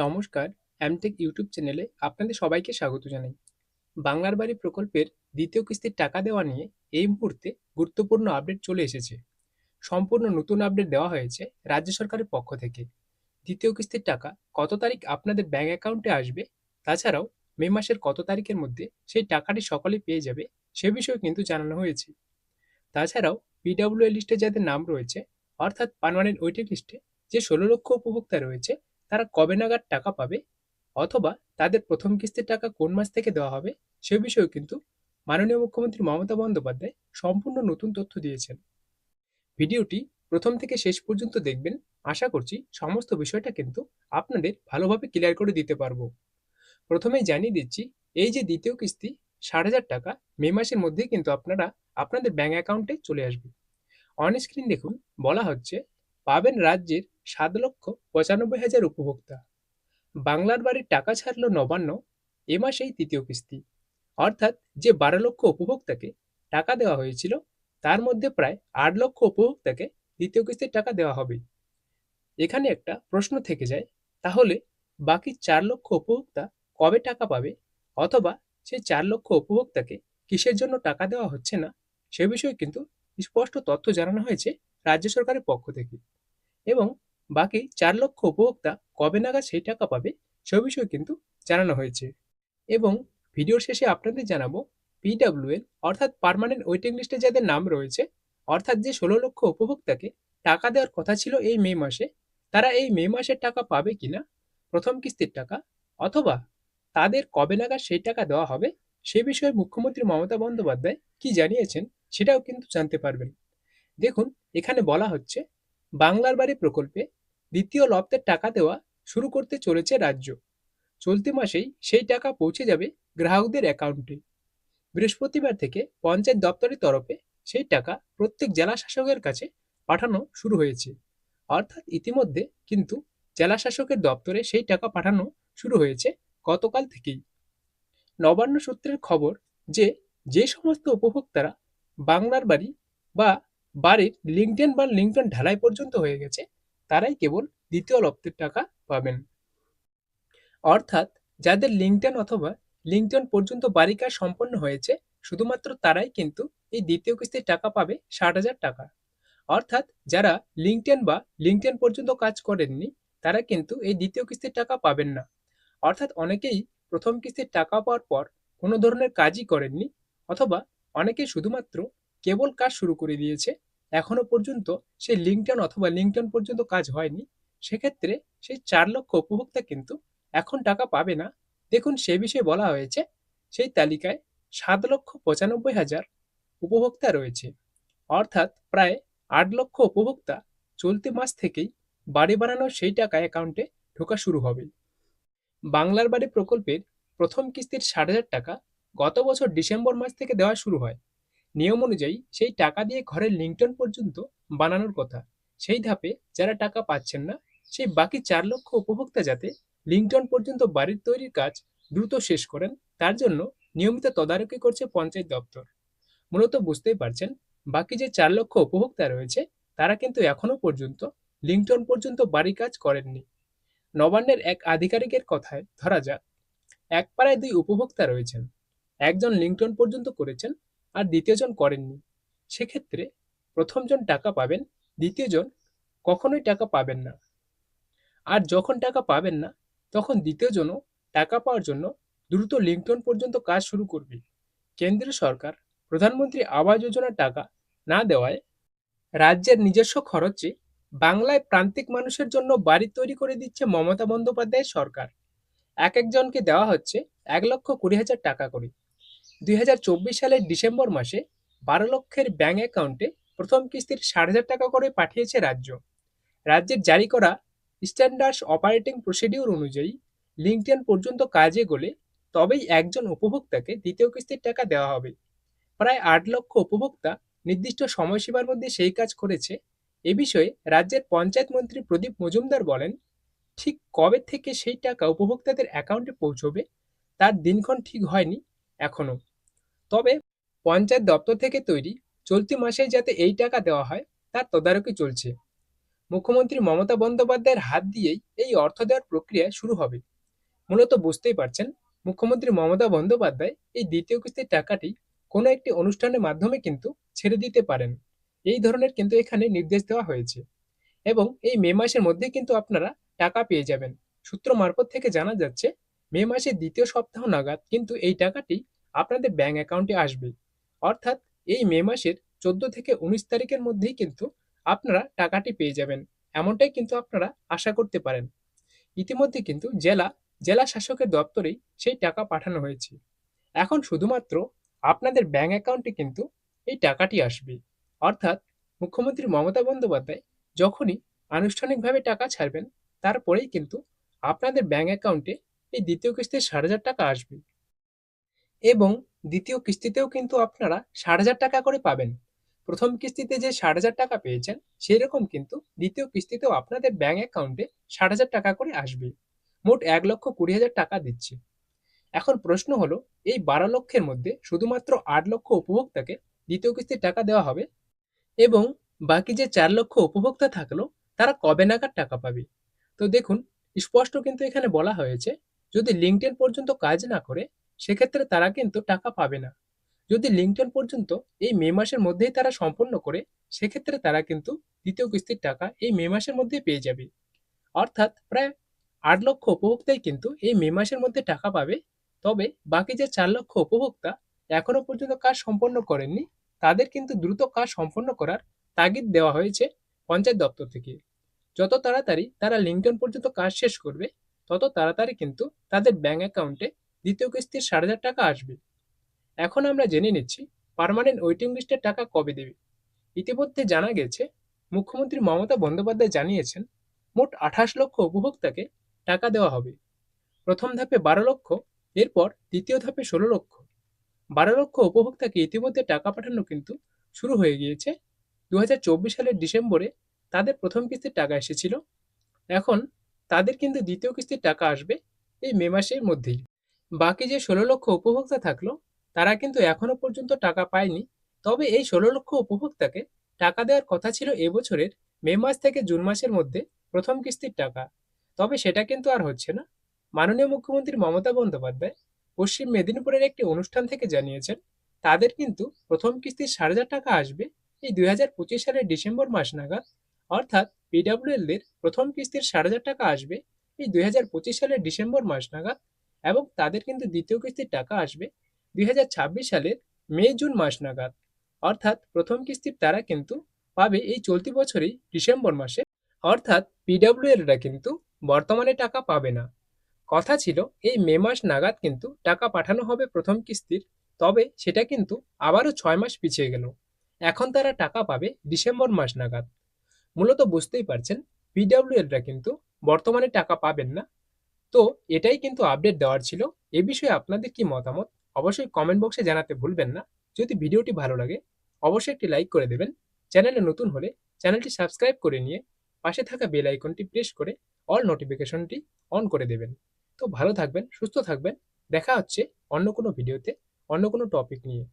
নমস্কার, Amtech YouTube চ্যানেলে আপনাদের সবাইকে স্বাগত জানাই। বাংলার বাড়ি প্রকল্পের দ্বিতীয় কিস্তির টাকা দেওয়া নিয়ে এই মুহূর্তে গুরুত্বপূর্ণ আপডেট চলে এসেছে। সম্পূর্ণ নতুন আপডেট দেওয়া হয়েছে রাজ্য সরকারের পক্ষ থেকে। দ্বিতীয় কিস্তির টাকা কত তারিখ আপনাদের ব্যাংক অ্যাকাউন্টে আসবে, তাছাড়াও মে মাসের কত তারিখের মধ্যে সেই টাকাটি সকলেই পেয়ে যাবে, সে বিষয়ে কিন্তু জানানো হয়েছে। তাছাড়াও পিডব্লিউএ লিস্টে যাদের নাম রয়েছে, অর্থাৎ পার্মানেন্ট ওয়েটিং লিস্টে যে ষোলো লক্ষ উপভোক্তা রয়েছে, তারা কবে নাগাদ টাকা পাবে অথবা তাদের প্রথম কিস্তির টাকা কোন মাস থেকে দেওয়া হবে সে বিষয়েও কিন্তু মাননীয় মুখ্যমন্ত্রী মমতা বন্দ্যোপাধ্যায় সম্পূর্ণ নতুন তথ্য দিয়েছেন। ভিডিওটি প্রথম থেকে শেষ পর্যন্ত দেখবেন। আশা করছি সমস্ত বিষয়টা কিন্তু আপনাদের ভালোভাবে ক্লিয়ার করে দিতে পারব। প্রথমেই জানিয়ে দিচ্ছি, এই যে দ্বিতীয় কিস্তি, ষাট হাজার টাকা মে মাসের মধ্যেই কিন্তু আপনারা আপনাদের ব্যাংক অ্যাকাউন্টে চলে আসবে। অন স্ক্রিন দেখুন, বলা হচ্ছে পাবেন রাজ্যের সাত লক্ষ পঁচানব্বই হাজার উপভোক্তা। বাংলার বাড়ির টাকা ছাড়ল নবান্ন, এ মাসেই তৃতীয় কিস্তি। অর্থাৎ যে বারো লক্ষ উপভোক্তাকে টাকা দেওয়া হয়েছিল, তার মধ্যে প্রায় আট লক্ষ উপভোক্তাকে দ্বিতীয় কিস্তির টাকা দেওয়া হবে। এখানে একটা প্রশ্ন থেকে যায়, তাহলে বাকি চার লক্ষ উপভোক্তা কবে টাকা পাবে? অথবা সেই চার লক্ষ উপভোক্তাকে কিসের জন্য টাকা দেওয়া হচ্ছে না? সে বিষয়ে কিন্তু স্পষ্ট তথ্য জানানো হয়েছে রাজ্য সরকারের পক্ষ থেকে। এবং বাকি চার লক্ষ উপভোক্তা কবে নাগাদ সেই টাকা পাবে সে বিষয়ে কিন্তু জানানো হয়েছে। এবং ভিডিওর শেষে আপনাদের জানাব, পিডাব্লিউএল অর্থাৎ পার্মানেন্ট ওয়েটিং লিস্টে যাদের নাম রয়েছে, অর্থাৎ যে ষোলো লক্ষ উপভোক্তাকে টাকা দেওয়ার কথা ছিল এই মে মাসে, তারা এই মে মাসের টাকা পাবে কিনা, প্রথম কিস্তির টাকা, অথবা তাদের কবে নাগাদ সেই টাকা দেওয়া হবে, সে বিষয়ে মুখ্যমন্ত্রী মমতা বন্দ্যোপাধ্যায় কি জানিয়েছেন, সেটাও কিন্তু জানতে পারবেন। দেখুন, এখানে বলা হচ্ছে বাংলার বাড়ি প্রকল্পে দ্বিতীয় লপ্তের টাকা দেওয়া শুরু করতে চলেছে রাজ্য। চলতি মাসেই সেই টাকা পৌঁছে যাবে গ্রাহকদের অ্যাকাউন্টে। বৃহস্পতিবার থেকে পঞ্চায়েত দপ্তরের তরফে সেই টাকা প্রত্যেক জেলা শাসকের কাছে পাঠানো শুরু হয়েছে। অর্থাৎ ইতিমধ্যে কিন্তু জেলা শাসকের দপ্তরে সেই টাকা পাঠানো শুরু হয়েছে গতকাল থেকেই। নবান্ন সূত্রের খবর যে যে সমস্ত উপভোক্তারা বাংলার বাড়ি বা বাড়ির লিঙ্কডেন বা লিঙ্কডন ঢালাই পর্যন্ত হয়ে গেছে, তারাই কেবল দ্বিতীয় লপ্তের টাকা পাবেন। অর্থাৎ যাদের লিঙ্কডেন অথবা লিঙ্কডন পর্যন্ত বাড়ি কাজ সম্পন্ন হয়েছে, শুধুমাত্র তারাই কিন্তু এই দ্বিতীয় কিস্তির টাকা পাবে ষাট হাজার টাকা। অর্থাৎ যারা লিঙ্কডেন বা লিঙ্কডেন পর্যন্ত কাজ করেননি, তারা কিন্তু এই দ্বিতীয় কিস্তির টাকা পাবেন না। অর্থাৎ অনেকেই প্রথম কিস্তির টাকা পাওয়ার পর কোনো ধরনের কাজই করেননি, অথবা অনেকেই শুধুমাত্র কেবল কাজ শুরু করে দিয়েছে। এখনও পর্যন্ত সেই লিঙ্কটন অথবা লিঙ্কটন পর্যন্ত কাজ হয়নি। সেক্ষেত্রে সেই চার লক্ষ উপভোক্তা কিন্তু এখন টাকা পাবে না। দেখুন সে বিষয়ে বলা হয়েছে, সেই তালিকায় সাত লক্ষ পঁচানব্বই হাজার উপভোক্তা রয়েছে। অর্থাৎ প্রায় আট লক্ষ উপভোক্তা চলতি মাস থেকেই বাড়ি বানানোর সেই টাকা অ্যাকাউন্টে ঢোকা শুরু হবে। বাংলার বাড়ি প্রকল্পের প্রথম কিস্তির ষাট হাজার টাকা গত বছর ডিসেম্বর মাস থেকে দেওয়া শুরু হয়। নিয়ম অনুযায়ী সেই টাকা দিয়ে ঘরের লিঙ্কটন পর্যন্ত বানানোর কথা। সেই ধাপে যারা টাকা পাচ্ছেন না, সেই বাকি চার লক্ষ উপভোক্তা যাতে লিঙ্কটন পর্যন্ত বাড়ির তৈরির কাজ দ্রুত শেষ করেন, তার জন্য নিয়মিত তদারকি করছে পঞ্চায়েত দপ্তর। মূলত বুঝতেই পারছেন, বাকি যে চার লক্ষ উপভোক্তা রয়েছে, তারা কিন্তু এখনও পর্যন্ত লিঙ্কটন পর্যন্ত বাড়ি কাজ করেননি। নবান্নের এক আধিকারিকের কথায় ধরা যাক, এক পাড়ায় দুই উপভোক্তা রয়েছেন। একজন লিঙ্কটন পর্যন্ত করেছেন আর দ্বিতীয়জন করেননি। সেক্ষেত্রে প্রথমজন টাকা পাবেন দ্বিতীয়জন কখনোই টাকা পাবেন না। আর যখন টাকা পাবেন না, তখন দ্বিতীয়জনও টাকা পাওয়ার জন্য দ্রুত লিঙ্কটন পর্যন্ত কাজ শুরু করবে। কেন্দ্রীয় সরকার প্রধানমন্ত্রী আবাস যোজনার টাকা না দেওয়ায় রাজ্যের নিজস্ব খরচে বাংলায় প্রান্তিক মানুষের জন্য বাড়ি তৈরি করে দিচ্ছে মমতা বন্দ্যোপাধ্যায়ের সরকার। এক একজনকে দেওয়া হচ্ছে এক লক্ষ কুড়ি হাজার টাকা করে। দুই হাজার চব্বিশ সালের ডিসেম্বর মাসে বারো লক্ষের ব্যাঙ্ক অ্যাকাউন্টে প্রথম কিস্তির ষাট হাজার টাকা করে পাঠিয়েছে রাজ্য। রাজ্যের জারি করা স্ট্যান্ডার্ডস অপারেটিং প্রসিডিউর অনুযায়ী লিঙ্কটেন পর্যন্ত কাজে গলে তবেই একজন উপভোক্তাকে দ্বিতীয় কিস্তির টাকা দেওয়া হবে। প্রায় আট লক্ষ উপভোক্তা নির্দিষ্ট সময়সীমার মধ্যে সেই কাজ করেছে। এ বিষয়ে রাজ্যের পঞ্চায়েত মন্ত্রী প্রদীপ মজুমদার বলেন, ঠিক কবে থেকে সেই টাকা উপভোক্তাদের অ্যাকাউন্টে পৌঁছবে তার দিনক্ষণ ঠিক হয়নি এখনও তবে পঞ্চায়েত দপ্তর থেকে তৈরি চলতি মাসে যাতে এই টাকা দেওয়া হয়, তার তদারকি চলছে। মুখ্যমন্ত্রী মমতা বন্দ্যোপাধ্যায়ের হাত দিয়েই এই অর্থ দেওয়ার প্রক্রিয়া শুরু হবে। মূলত বুঝতেই পারছেন, মুখ্যমন্ত্রী মমতা বন্দ্যোপাধ্যায় এই দ্বিতীয় কিস্তির টাকাটি কোনো একটি অনুষ্ঠানের মাধ্যমে কিন্তু ছেড়ে দিতে পারেন। এই ধরনের কিন্তু এখানে নির্দেশ দেওয়া হয়েছে। এবং এই মে মাসের মধ্যে কিন্তু আপনারা টাকা পেয়ে যাবেন। সূত্র মারফত থেকে জানা যাচ্ছে, মে মাসের দ্বিতীয় সপ্তাহ নাগাদ কিন্তু এই টাকাটি আপনাদের ব্যাংক অ্যাকাউন্টে আসবে। অর্থাৎ এই মে মাসের চোদ্দ থেকে উনিশ তারিখের মধ্যেই কিন্তু আপনারা টাকাটি পেয়ে যাবেন। এমনটাই কিন্তু আপনারা আশা করতে পারেন। ইতিমধ্যে কিন্তু জেলা জেলা শাসকের দপ্তরেই সেই টাকা পাঠানো হয়েছে। এখন শুধুমাত্র আপনাদের ব্যাংক অ্যাকাউন্টে কিন্তু এই টাকাটি আসবে। অর্থাৎ মুখ্যমন্ত্রী মমতা বন্দ্যোপাধ্যায় যখনই আনুষ্ঠানিকভাবে টাকা ছাড়বেন, তারপরেই কিন্তু আপনাদের ব্যাংক অ্যাকাউন্টে এই দ্বিতীয় কিস্তির ষাট হাজার টাকা আসবে। এবং দ্বিতীয় কিস্তিতেও কিন্তু আপনারা ষাট হাজার টাকা করে পাবেন। প্রথম কিস্তিতে যে ষাট হাজার টাকা পেয়েছেন সেই রকম কিন্তু দ্বিতীয় কিস্তিতেও আপনাদের ব্যাংক অ্যাকাউন্টে ষাট হাজার টাকা করে আসবে। মোট এক লক্ষ কুড়ি হাজার টাকা দিচ্ছে। এখন প্রশ্ন হলো, এই বারো লক্ষের মধ্যে শুধুমাত্র আট লক্ষ উপভোক্তাকে দ্বিতীয় কিস্তির টাকা দেওয়া হবে? এবং বাকি যে চার লক্ষ উপভোক্তা থাকল, তারা কবে নাগাদ টাকা পাবে? তো দেখুন, স্পষ্ট কিন্তু এখানে বলা হয়েছে, যদি লিঙ্কটেন পর্যন্ত কাজ না করে সেক্ষেত্রে তারা কিন্তু টাকা পাবে না। যদি লিঙ্কটন পর্যন্ত এই মে মাসের মধ্যেই তারা সম্পন্ন করে, সেক্ষেত্রে তারা কিন্তু দ্বিতীয় কিস্তির টাকা এই মে মাসের মধ্যেই পেয়ে যাবে। অর্থাৎ প্রায় আট লক্ষ উপভোক্তাই কিন্তু এই মে মাসের মধ্যে টাকা পাবে। তবে বাকি যে চার লক্ষ উপভোক্তা এখনও পর্যন্ত কাজ সম্পন্ন করেননি, তাদের কিন্তু দ্রুত কাজ সম্পন্ন করার তাগিদ দেওয়া হয়েছে পঞ্চায়েত দপ্তর থেকে। যত তাড়াতাড়ি তারা লিঙ্কটন পর্যন্ত কাজ শেষ করবে, তত তাড়াতাড়ি কিন্তু তাদের ব্যাংক অ্যাকাউন্টে দ্বিতীয় কিস্তির ষাট হাজার টাকা আসবে। এখন আমরা জেনে নিচ্ছি পার্মানেন্ট ওয়েটিং লিস্টের টাকা কবে দেবে। ইতিমধ্যে জানা গেছে, মুখ্যমন্ত্রী মমতা বন্দ্যোপাধ্যায় জানিয়েছেন, মোট আঠাশ লক্ষ উপভোক্তাকে টাকা দেওয়া হবে। প্রথম ধাপে বারো লক্ষ, এরপর দ্বিতীয় ধাপে ষোলো লক্ষ। বারো লক্ষ উপভোক্তাকে ইতিমধ্যে টাকা পাঠানো কিন্তু শুরু হয়ে গিয়েছে। দু হাজার চব্বিশ সালের ডিসেম্বরে তাদের প্রথম কিস্তির টাকা এসেছিল। এখন তাদের কিন্তু দ্বিতীয় কিস্তির টাকা আসবে এই মে মাসের মধ্যেই। বাকি যে ষোলো লক্ষ উপভোক্তা থাকল, তারা কিন্তু এখনও পর্যন্ত টাকা পায়নি। তবে এই ষোলো লক্ষ উপভোক্তাকে টাকা দেওয়ার কথা ছিল এবছরের মে মাস থেকে জুন মাসের মধ্যে প্রথম কিস্তির টাকা। তবে সেটা কিন্তু আর হচ্ছে না। মাননীয় মুখ্যমন্ত্রী মমতা বন্দ্যোপাধ্যায় পশ্চিম মেদিনীপুরের একটি অনুষ্ঠান থেকে জানিয়েছেন, তাদের কিন্তু প্রথম কিস্তির সাড়ে হাজার টাকা আসবে এই দুই হাজার পঁচিশ সালের ডিসেম্বর মাস নাগাদ। অর্থাৎ পিডাব্লিউএলদের প্রথম কিস্তির সাড়ে হাজার টাকা আসবে এই দুই হাজার পঁচিশ সালের ডিসেম্বর মাস নাগাদ। এবং তাদের কিন্তু দ্বিতীয় কিস্তির টাকা আসবে দুই হাজার ছাব্বিশ সালের মে জুন মাস নাগাদ। অর্থাৎ প্রথম কিস্তির তারা কিন্তু পাবে এই চলতি বছরেই ডিসেম্বর মাসে। অর্থাৎ পিডাব্লিউএলরা কিন্তু বর্তমানে টাকা পাবে না। কথা ছিল, এই মে মাস নাগাদ কিন্তু টাকা পাঠানো হবে প্রথম কিস্তির, তবে সেটা কিন্তু আবারও ছয় মাস পিছিয়ে গেল। এখন তারা টাকা পাবে ডিসেম্বর মাস নাগাদ। মূলত বুঝতেই পারছেন পিডাব্লিউ পিডাব্লিউএলরা কিন্তু বর্তমানে টাকা পাবেন না। তো এটাই কিন্তু আপডেট দেওয়ার ছিল। এ বিষয়ে আপনাদের কি মতামত? অবশ্যই কমেন্ট বক্সে জানাতে ভুলবেন না। যদি ভিডিওটি ভালো লাগে, অবশ্যই একটি লাইক করে দেবেন। চ্যানেলে নতুন হলে চ্যানেলটি সাবস্ক্রাইব করে নিয়ে পাশে থাকা বেল আইকনটি প্রেস করে অল নোটিফিকেশনটি অন করে দেবেন। তো ভালো থাকবেন, সুস্থ থাকবেন। দেখা হচ্ছে অন্য কোনো ভিডিওতে অন্য কোনো টপিক নিয়ে।